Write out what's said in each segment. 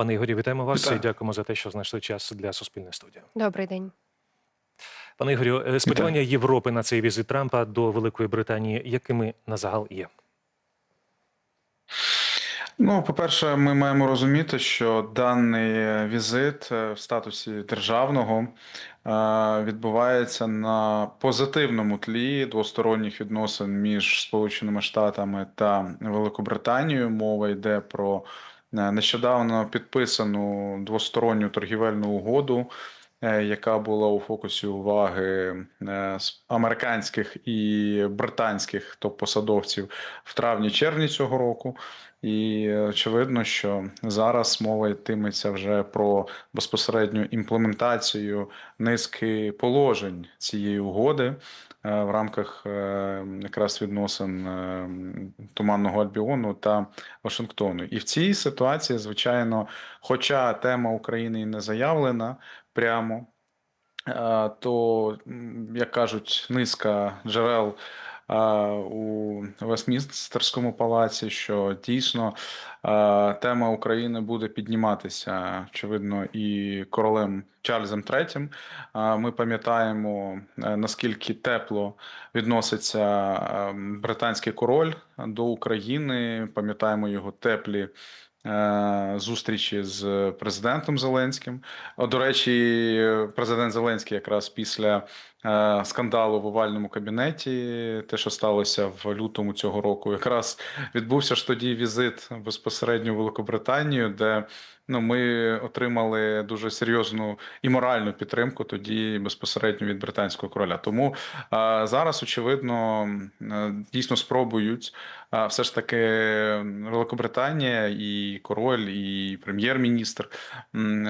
Пане Ігорі, вітаємо вас Вітаю. і дякуємо за те, що знайшли час для суспільної студії. Добрий день. Пане Ігорю, е, сподівання Європи на цей візит Трампа до Великої Британії, якими на загал є? Ну, по-перше, ми маємо розуміти, що даний візит е, в статусі державного е, відбувається на позитивному тлі двосторонніх відносин між Сполученими Штатами та Великобританією. Мова йде про нещодавно підписану двосторонню торгівельну угоду. Е, Яка була у фокусі уваги е, американських і британських топ-посадовців в травні-червні цього року, і очевидно, що зараз мова йтиметься вже про безпосередню імплементацію низки положень цієї угоди е, в рамках якраз відносин Туманного Альбіону та Вашингтону. І в цій ситуації, звичайно, хоча тема України не заявлена прямо, е, то, як кажуть, низка джерел у Вестмінстерському палаці, що дійсно тема України буде підніматися, очевидно, і королем Чарльзом III. Ми пам'ятаємо, е, наскільки тепло відноситься е, британський король до України. Пам'ятаємо його теплі. Е, Зустрічі з президентом Зеленським. До речі, президент Зеленський якраз після скандалу в овальному кабінеті, те, що сталося в лютому цього року, якраз відбувся ж тоді візит безпосередньо в Великобританію, де ну, ми отримали дуже серйозну і моральну підтримку тоді безпосередньо від британського короля. Тому е, зараз, очевидно, е, дійсно спробують е, все ж таки Великобританія і король, і прем'єр-міністр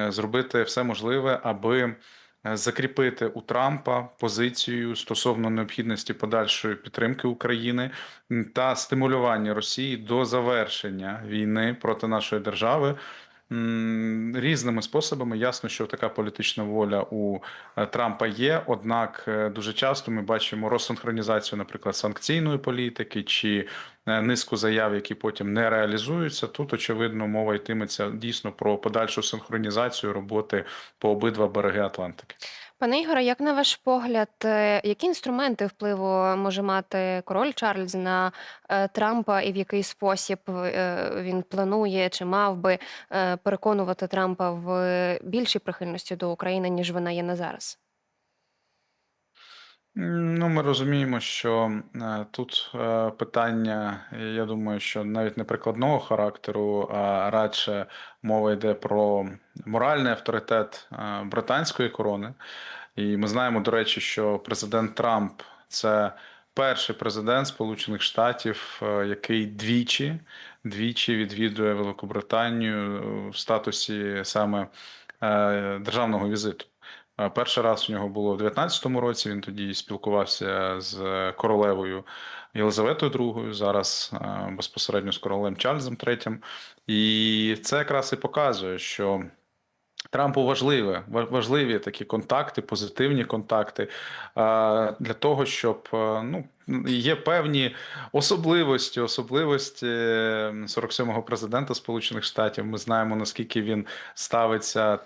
зробити все можливе, аби е, закріпити у Трампа позицію стосовно необхідності подальшої підтримки України та стимулювання Росії до завершення війни проти нашої держави. Різними способами ясно, що така політична воля у е, Трампа є. Однак е, дуже часто ми бачимо розсинхронізацію, наприклад, санкційної політики чи е, низку заяв, які потім не реалізуються. Тут очевидно мова йтиметься дійсно про подальшу синхронізацію роботи по обидва береги Атлантики. Пане Ігоре, як на ваш погляд, е, які інструменти впливу може мати король Чарльз на е, Трампа і в який спосіб е, він планує чи мав би переконувати Трампа в більшій прихильності до України, ніж вона є на зараз? Ну, ми розуміємо, що е, тут е, питання, я думаю, що навіть не прикладного характеру, а радше мова йде про моральний авторитет е, британської корони. І ми знаємо, до речі, що президент Трамп це перший президент Сполучених Штатів, е, який двічі, двічі відвідує Великобританію е, в статусі саме е, державного візиту. Е, Перший раз у нього було в 19-му році. Він тоді спілкувався з королевою Єлизаветою II, зараз е, безпосередньо з королем Чарльзом III. І це якраз і показує, що. Трампу важливе, важливі такі контакти, позитивні контакти е, для того, щоб ну є певні особливості, особливості е, 47-го президента Сполучених Штатів. Ми знаємо наскільки він ставиться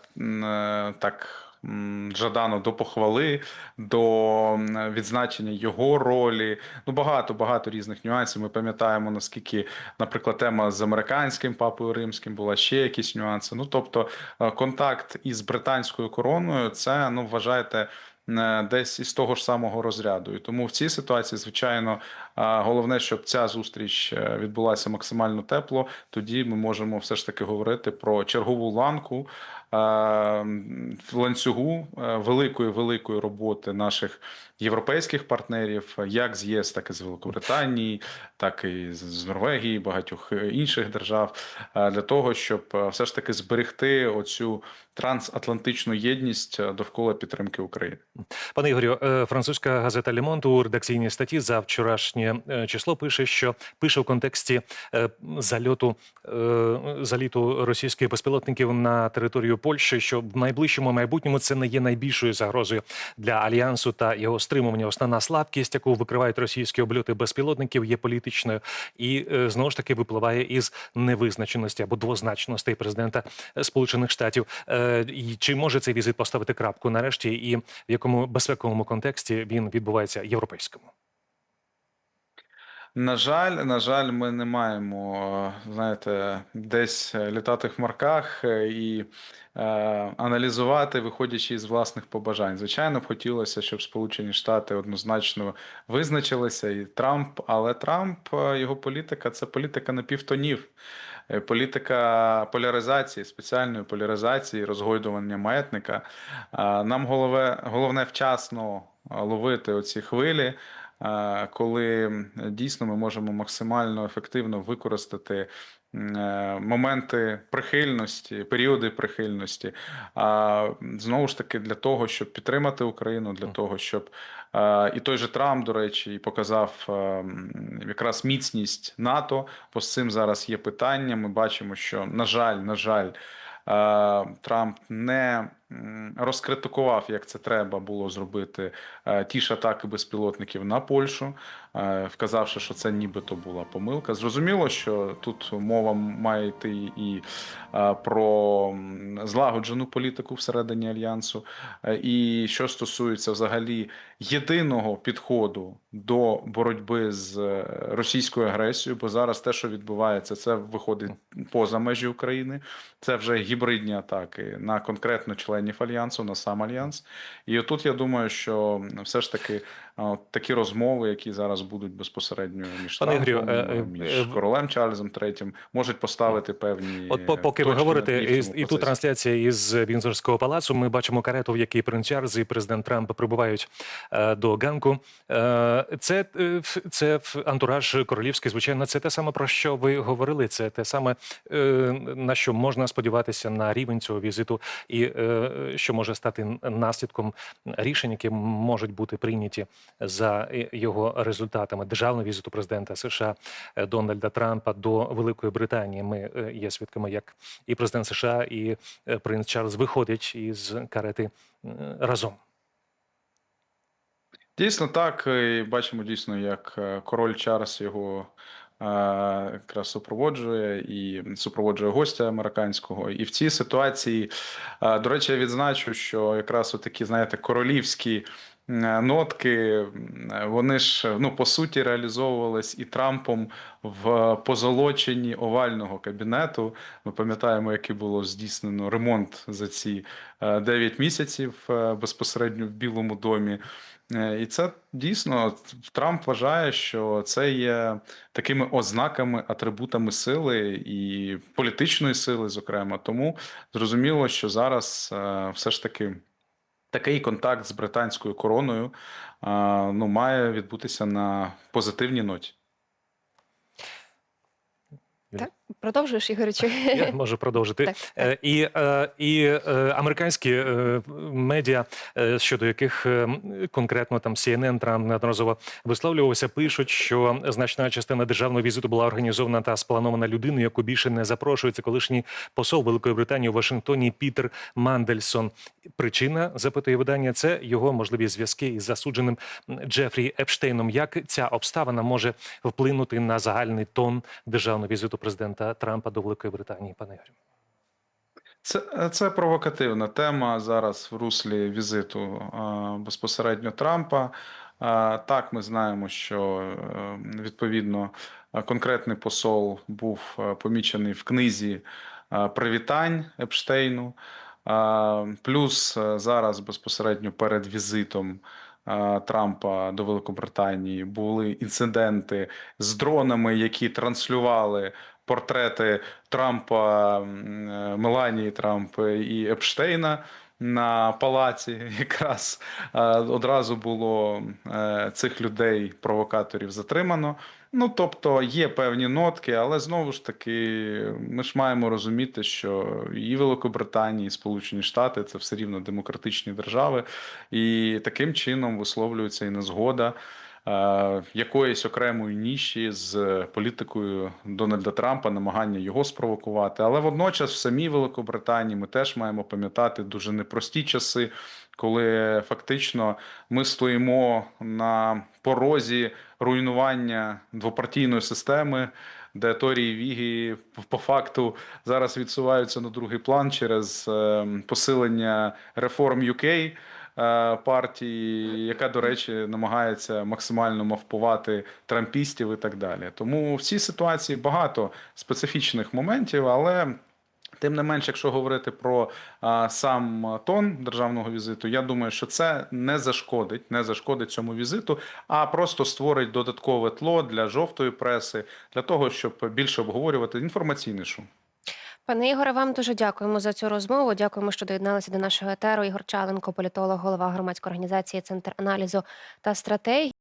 так. М, Жадано до похвали, до відзначення його ролі. Ну багато багато різних нюансів. Ми пам'ятаємо наскільки, наприклад, тема з американським папою римським була ще якісь нюанси. Ну тобто, е, контакт із британською короною, це ну вважаєте. е, Десь із того ж самого розряду, і тому в цій ситуації, звичайно, е, головне, щоб ця зустріч відбулася максимально тепло. Тоді ми можемо все ж таки говорити про чергову ланку ланцюгу е, великої великої роботи наших європейських партнерів, як з ЄС, так і з Великобританії, так і з- Норвегії, багатьох е, інших держав, е, для того, щоб е, все ж таки зберегти оцю трансатлантичну єдність е, довкола підтримки України. Пане Ігорю, е, французька газета Лемонт у редакційній статті за вчорашнє е, число пише, що пише в контексті е, зальоту е, заліту російських безпілотників на територію Польщі, що в найближчому майбутньому це не є найбільшою загрозою для альянсу та його стримування. Основна слабкість, яку викривають російські обльоти безпілотників, є політичною і е, знову ж таки випливає із невизначеності або двозначностей президента Сполучених Штатів. Е, Чи може цей візит поставити крапку нарешті, і в якому безпековому контексті він відбувається європейському? На жаль, на жаль, ми не маємо, знаєте, десь літати в хмарках е, і е, аналізувати, виходячи із власних побажань. Звичайно, б хотілося, щоб Сполучені Штати однозначно визначилися, і Трамп, але Трамп, е, його політика це політика напівтонів. Е, Політика поляризації, спеціальної поляризації, розгойдування маятника. Нам голове, головне вчасно ловити оці хвилі, коли дійсно ми можемо максимально ефективно використати е, моменти прихильності, періоди прихильності. А знову ж таки, для того, щоб підтримати Україну, для того, щоб е, і той же Трамп, до речі, і показав е, якраз міцність НАТО. Бо з цим зараз є питання. Ми бачимо, що на жаль, на жаль, е, Трамп не розкритикував, як це треба було зробити е, ті ж атаки безпілотників на Польщу, е, вказавши, що це нібито була помилка. Зрозуміло, що тут мова має йти і е, про злагоджену політику всередині альянсу. І що стосується взагалі єдиного підходу до боротьби з російською агресією, бо зараз те, що відбувається, це виходить поза межі України. Це вже гібридні атаки на конкретно членів альянсу, на сам альянс. І отут я думаю, що все ж таки такі розмови, які зараз будуть безпосередньо між Пане Ігорю, Трампом, е, е, між е, королем Чарльзом III, можуть поставити певні От по- поки ви говорите, і, і тут трансляція із Вінзорського палацу. Ми бачимо карету, в якій принц Чарльз і президент Трамп прибувають е, до ганку. Е, це, е, це антураж королівський. Звичайно, це те саме про що ви говорили. Це те саме е, на що можна сподіватися на рівень цього візиту, і е, що може стати наслідком рішень, які можуть бути прийняті за е, його результатами державного візиту президента США е, Дональда Трампа до Великої Британії. Ми е, є свідками, як і президент США, і принц Чарльз виходять із карети разом. Дійсно так. І бачимо дійсно, як король Чарльз його якраз супроводжує і супроводжує гостя американського. І в цій ситуації, до речі, я відзначу, що якраз такі, знаєте, королівські. Е, Нотки, вони ж ну по суті реалізовувались і Трампом в позолоченні овального кабінету. Ми пам'ятаємо, який було здійснено ремонт за ці е, 9 місяців е, безпосередньо в Білому домі. Е, І це дійсно Трамп вважає, що це є такими ознаками, атрибутами сили і політичної сили, зокрема. Тому зрозуміло, що зараз е, все ж таки такий контакт з британською короною ну, має відбутися на позитивній ноті. Продовжуєш, Ігор, чи... Я можу продовжити. Так, Е, І, е, і е, американські медіа, щодо яких конкретно там CNN Трамп неодноразово висловлювався, пишуть, що значна частина державного візиту була організована та спланована людиною, яку більше не запрошується. Колишній посол Великої Британії у Вашингтоні Пітер Мандельсон. Причина запитує видання це його можливі зв'язки із засудженим Джефрі Епштейном. Як ця обставина може вплинути на загальний тон державного візиту президента Трампа до Великої Британії, пане Ігорю? Це, це провокативна тема зараз в руслі візиту е, безпосередньо Трампа. Е, Так, ми знаємо, що е, відповідно конкретний посол був помічений в книзі привітань Епштейну. Е, Плюс зараз безпосередньо перед візитом Трампа до Великобританії були інциденти з дронами, які транслювали портрети Трампа, е, Меланії Трамп і Епштейна. на палаці якраз е, одразу було е, цих людей, провокаторів, затримано. Ну, тобто є певні нотки, але знову ж таки, ми ж маємо розуміти, що і Великобританія, і Сполучені Штати це все рівно демократичні держави, і таким чином висловлюється і незгода якоїсь окремої ніші з політикою Дональда Трампа, намагання його спровокувати. Але водночас в самій Великобританії ми теж маємо пам'ятати дуже непрості часи, коли фактично ми стоїмо на порозі руйнування двопартійної системи. Де Торі і Вігі по факту зараз відсуваються на другий план через е, посилення реформ UK, е, партії, яка, до речі, намагається максимально мавпувати трампістів і так далі. Тому в цій ситуації багато специфічних моментів, але. Тим не менш, якщо говорити про а, сам тон державного візиту, я думаю, що це не зашкодить, не зашкодить цьому візиту, а просто створить додаткове тло для жовтої преси, для того, щоб більше обговорювати інформаційний шум. Пане Ігоре, вам дуже дякуємо за цю розмову. Дякуємо, що доєдналися до нашого етеру. Ігор Чаленко, політолог, голова громадської організації Центр аналізу та стратегії.